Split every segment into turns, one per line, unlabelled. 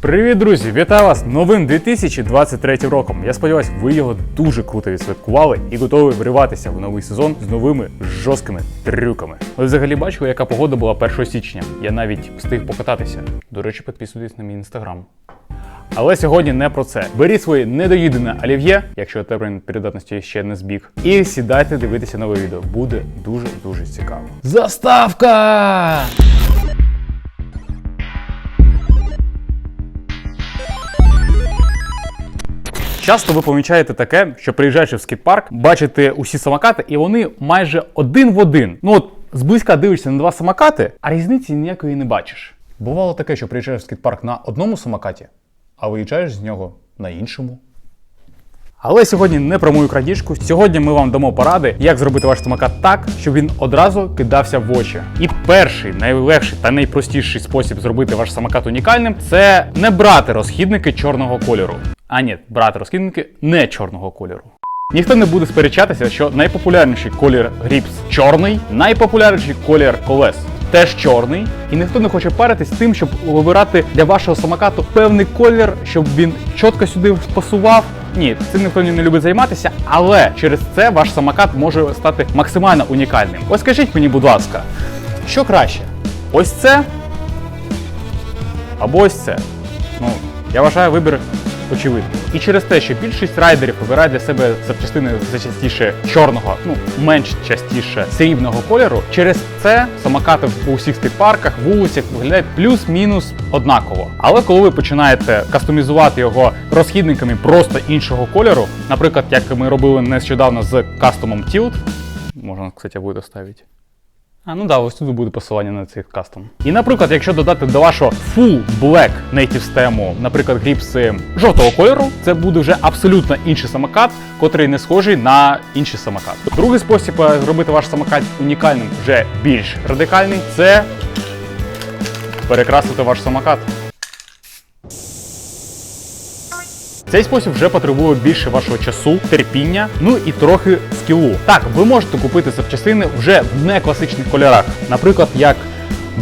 Привіт, друзі! Вітаю вас новим 2023 роком. Я сподіваюся, ви його дуже круто відсвяткували і готові вриватися в новий сезон з новими жорсткими трюками. Ви взагалі бачили, яка погода була 1 січня. Я навіть встиг покататися. До речі, підписуйтесь на мій інстаграм. Але сьогодні не про це. Беріть своє недоїдене олів'є, якщо термін передатності ще не збіг, і сідайте дивитися нове відео. Буде дуже дуже цікаво. Заставка! Часто ви помічаєте таке, що приїжджаючи в скейт-парк, бачите усі самокати, і вони майже один в один. Ну от зблизька дивишся на два самокати, а різниці ніякої не бачиш. Бувало таке, що приїжджаєш в скейт-парк на одному самокаті, а виїжджаєш з нього на іншому. Але сьогодні не про мою крадіжку. Сьогодні ми вам дамо поради, як зробити ваш самокат так, щоб він одразу кидався в очі. І перший, найлегший та найпростіший спосіб зробити ваш самокат унікальним це не брати розхідники чорного кольору. А ні, брати розхідники не чорного кольору. Ніхто не буде сперечатися, що найпопулярніший колір гріпс чорний, найпопулярніший колір колес теж чорний, і ніхто не хоче паритись тим, щоб вибирати для вашого самокату певний колір, щоб він чітко сюди пасував. Ні, цим ніхто не любить займатися, але через це ваш самокат може стати максимально унікальним. Ось скажіть мені, будь ласка, що краще? Ось це? Або ось це. Ну, я вважаю вибір очевидний. І через те, що більшість райдерів вибирають для себе запчастини зачастіше чорного, ну менш частіше срібного кольору. Через це самокати в усіх скейт-парках, вулицях виглядають плюс-мінус однаково. Але коли ви починаєте кастомізувати його розхідниками просто іншого кольору, наприклад, як ми робили нещодавно з кастомом Tilt, можна, кстати, буде ставити. А, ну да, ось тут буде посилання на цей кастом. І, наприклад, якщо додати до вашого Full Black Native стему, наприклад, гріпси жовтого кольору, це буде вже абсолютно інший самокат, котрий не схожий на інший самокат. Другий спосіб е, зробити ваш самокат унікальним, вже більш радикальний, це перекрасити ваш самокат. Цей спосіб вже потребує більше вашого часу, терпіння, ну і трохи скілу. Так, ви можете купити запчастини вже в некласичних кольорах, наприклад, як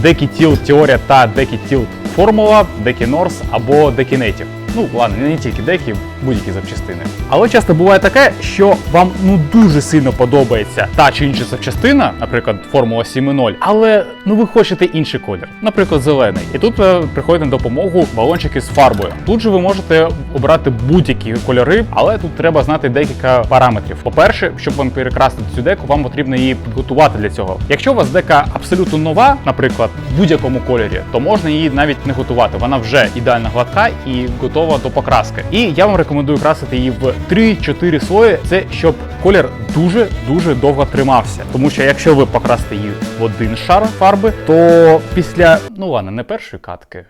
Tilt Теорія та Tilt Формула, Decky Норс або Декі Native. Ну, ладно, не тільки декі, будь-які запчастини. Але часто буває таке, що вам ну дуже сильно подобається та чи інша запчастина, наприклад, Формула 7.0, але ну ви хочете інший колір, наприклад, зелений. І тут е, приходить на допомогу балончики з фарбою. Тут же ви можете обрати будь-які кольори, але тут треба знати декілька параметрів. По-перше, щоб вам перекрасити цю деку, вам потрібно її підготувати для цього. Якщо у вас дека абсолютно нова, наприклад, в будь-якому кольорі, то можна її навіть не готувати. Вона вже ідеально гладка і готова до покраски. І я вам рекомендую красити її в 3-4 слої. Це щоб колір дуже дуже довго тримався. Тому що якщо ви покрасите її в один шар фарби, то після ну ладно, не першої катки.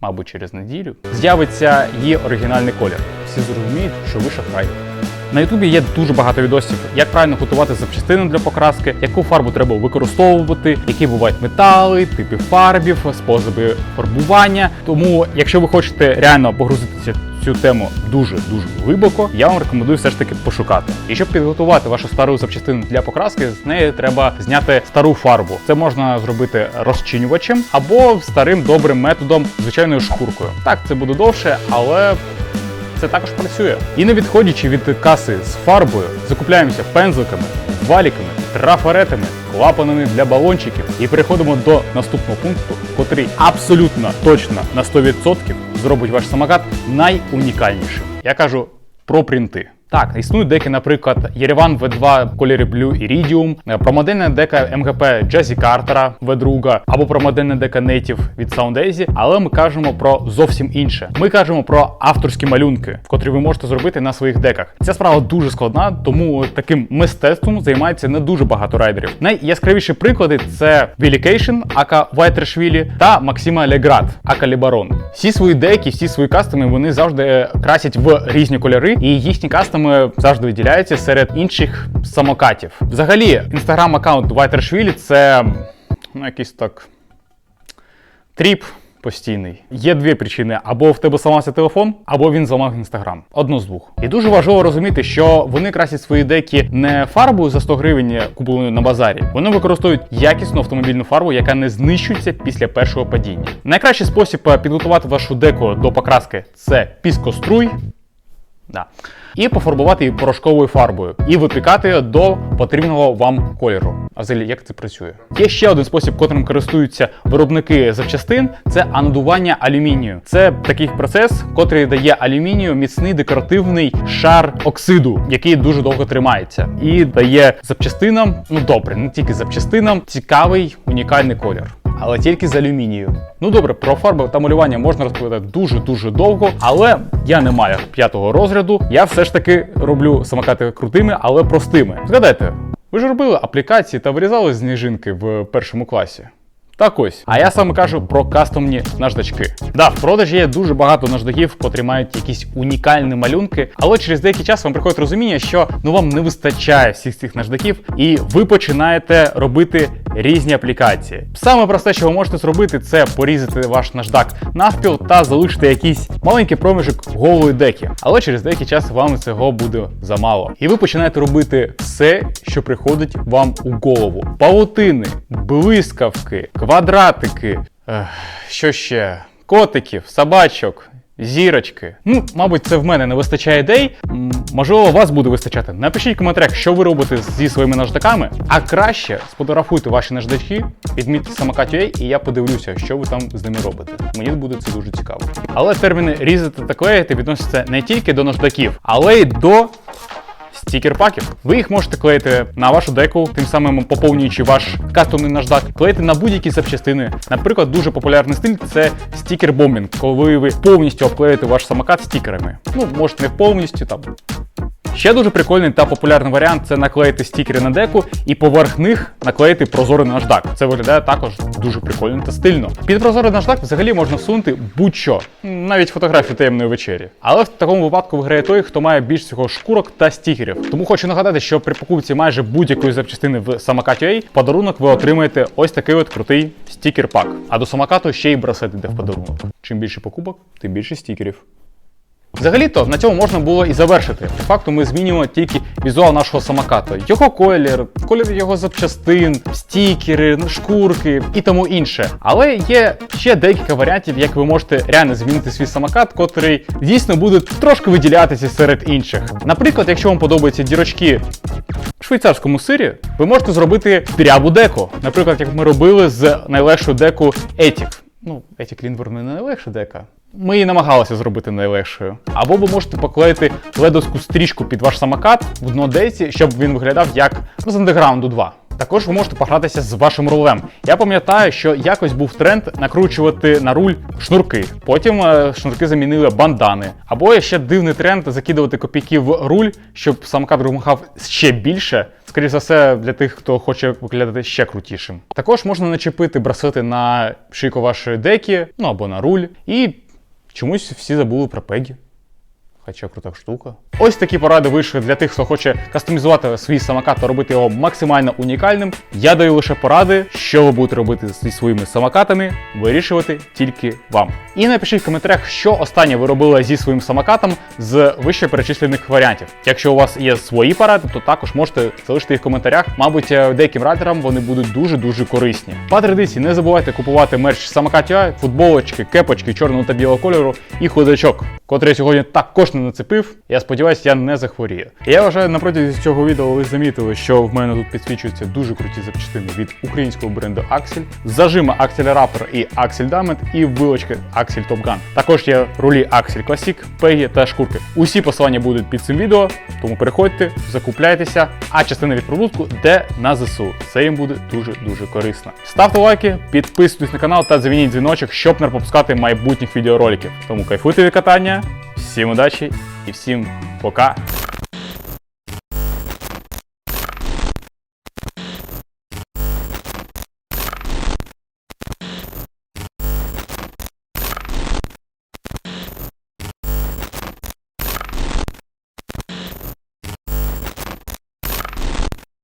Мабуть, через неділю з'явиться її оригінальний колір. Всі зрозуміють, що ви шахрай. На Ютубі є дуже багато відосів, як правильно готувати запчастини для покраски, яку фарбу треба використовувати, які бувають метали, типи фарбів, способи фарбування. Тому, якщо ви хочете реально погрузитися цю тему дуже дуже глибоко, я вам рекомендую все ж таки пошукати. І щоб підготувати вашу стару запчастину для покраски, з неї треба зняти стару фарбу. Це можна зробити розчинювачем або старим добрим методом звичайною шкуркою. Так, це буде довше, але це також працює. І не відходячи від каси з фарбою, закупляємося пензликами, валіками, трафаретами, клапанами для балончиків і переходимо до наступного пункту, котрий абсолютно точно на 100% зробить ваш самокат найунікальнішим. Я кажу про принти. Так, існують деки, наприклад, Yerevan V2 в кольорі Blue Iridium, промодельна дека МГП Jazzy Carter V2, або промодельна дека Native від Soundaisy, але ми кажемо про зовсім інше. Ми кажемо про авторські малюнки, котрі ви можете зробити на своїх деках. Ця справа дуже складна, тому таким мистецтвом займається не дуже багато райдерів. Найяскравіші приклади це Вілікейшн, ака Вайтершвілі та Максима Леград, ака Лібарон. Всі свої деки, всі свої кастами вони завжди красять в різні кольори, і їхні кастами завжди виділяються серед інших самокатів. Взагалі, інстаграм-аккаунт Вайтершвілі це ну, якийсь так тріп. постійний. Є дві причини: або в тебе зламався телефон, або він зламав інстаграм. Одну з двох. І дуже важливо розуміти, що вони красять свої деки не фарбою за 100 гривень, купленою на базарі. Вони використовують якісну автомобільну фарбу, яка не знищується після першого падіння. Найкращий спосіб е, підготувати вашу деку до покраски це піскоструй. Да. І пофарбувати її порошковою фарбою, і випікати до потрібного вам кольору. А взагалі, як це працює? Є ще один спосіб, котрим користуються виробники запчастин, це анодування алюмінію. Це такий процес, котрий дає алюмінію міцний декоративний шар оксиду, який дуже довго тримається, і дає запчастинам, ну добре, не тільки запчастинам, цікавий унікальний колір але тільки з алюмінію. Ну добре, про фарби та малювання можна розповідати дуже-дуже довго, але я не маю п'ятого розряду. Я все ж таки роблю самокати крутими, але простими. Згадайте, ви ж робили аплікації та вирізали сніжинки в першому класі. Так ось. А я саме кажу про кастомні наждачки. Да, в продажі є дуже багато наждаків, котрі мають якісь унікальні малюнки, але через деякий час вам приходить розуміння, що ну вам не вистачає всіх цих наждаків, і ви починаєте робити різні аплікації. Саме просте, що ви можете зробити, це порізати ваш наждак навпіл та залишити якийсь маленький проміжок голої деки. Але через деякий час вам цього буде замало. І ви починаєте робити все, що приходить вам у голову: павутини, блискавки, квадратики, ех, що ще? Котиків, собачок. Зірочки. Ну, мабуть, це в мене не вистачає ідей. Можливо, вас буде вистачати. Напишіть в коментарях, що ви робите зі своїми наждаками. А краще сфотографуйте ваші наждачки, відмітьте самокат.ua, і я подивлюся, що ви там з ними робите. Мені буде це дуже цікаво. Але терміни різати та клеїти відносяться не тільки до наждаків, але й до стікер-паків. Ви їх можете клеїти на вашу деку, тим самим поповнюючи ваш кастомний наждак, клеїти на будь-які запчастини. Наприклад, дуже популярний стиль це стікер-бомбінг, коли ви повністю обклеїте ваш самокат стікерами. Ну, може не повністю там. Ще дуже прикольний та популярний варіант це наклеїти стікери на деку і поверх них наклеїти прозорий наждак. Це виглядає також дуже прикольно та стильно. Під прозорий наждак взагалі можна всунути будь-що, навіть фотографію таємної вечері. Але в такому випадку виграє той, хто має більш всього шкурок та стікерів. Тому хочу нагадати, що при покупці майже будь-якої запчастини в самокаті подарунок ви отримаєте ось такий от крутий стікер-пак. А до самокату ще й браслет йде в подарунок. Чим більше покупок, тим більше стікерів. Взагалі-то на цьому можна було і завершити. По факту ми змінюємо тільки візуал нашого самоката, його колір, колір його запчастин, стікери, шкурки і тому інше. Але є ще декілька варіантів, як ви можете реально змінити свій самокат, котрий дійсно буде трошки виділятися серед інших. Наприклад, якщо вам подобаються дірочки в швейцарському сирі, ви можете зробити дрябу деко. Наприклад, як ми робили з найлегшою деку Ethic. Ну, Ethic Lindbergh не найлегша дека. Ми її намагалися зробити найлегшою. Або ви можете поклеїти ледовську стрічку під ваш самокат в дно деці, щоб він виглядав як ну, з андеграунду 2. Також ви можете погратися з вашим рулем. Я пам'ятаю, що якось був тренд накручувати на руль шнурки. Потім е, шнурки замінили бандани. Або є ще дивний тренд закидувати копійки в руль, щоб самокат громахав ще більше. Скоріше за все, для тих, хто хоче виглядати ще крутішим. Також можна начепити браслети на шийку вашої деки, ну або на руль. І чомусь всі забули про пегі. Хоча крута штука. Ось такі поради вийшли для тих, хто хоче кастомізувати свій самокат та робити його максимально унікальним. Я даю лише поради, що ви будете робити зі своїми самокатами, вирішувати тільки вам. І напишіть в коментарях, що останнє ви робили зі своїм самокатом з вище перечислених варіантів. Якщо у вас є свої поради, то також можете залишити їх в коментарях. Мабуть, е, деяким райдерам вони будуть дуже-дуже корисні. По традиції, не забувайте купувати мерч самокатів, футболочки, кепочки чорного та білого кольору і ходачок, котрий я сьогодні також не нацепив. Я сподіваюся, я не захворію. Я вважаю, на протязі цього відео ви замітили, що в мене тут підсвічуються дуже круті запчастини від українського бренду Axel, зажима Axel Raptor і Axel Diamond і вилочки Axel Top Gun. Також є рулі Axel Classic, пегі та шкурки. Усі посилання будуть під цим відео, тому переходьте, закупляйтеся, а частина від продукту йде на ЗСУ. Це їм буде дуже-дуже корисно. Ставте лайки, підписуйтесь на канал та дзвініть дзвіночок, щоб не пропускати майбутніх відеороликів. Тому кайфуйте від катання, всім удачі і всім пока!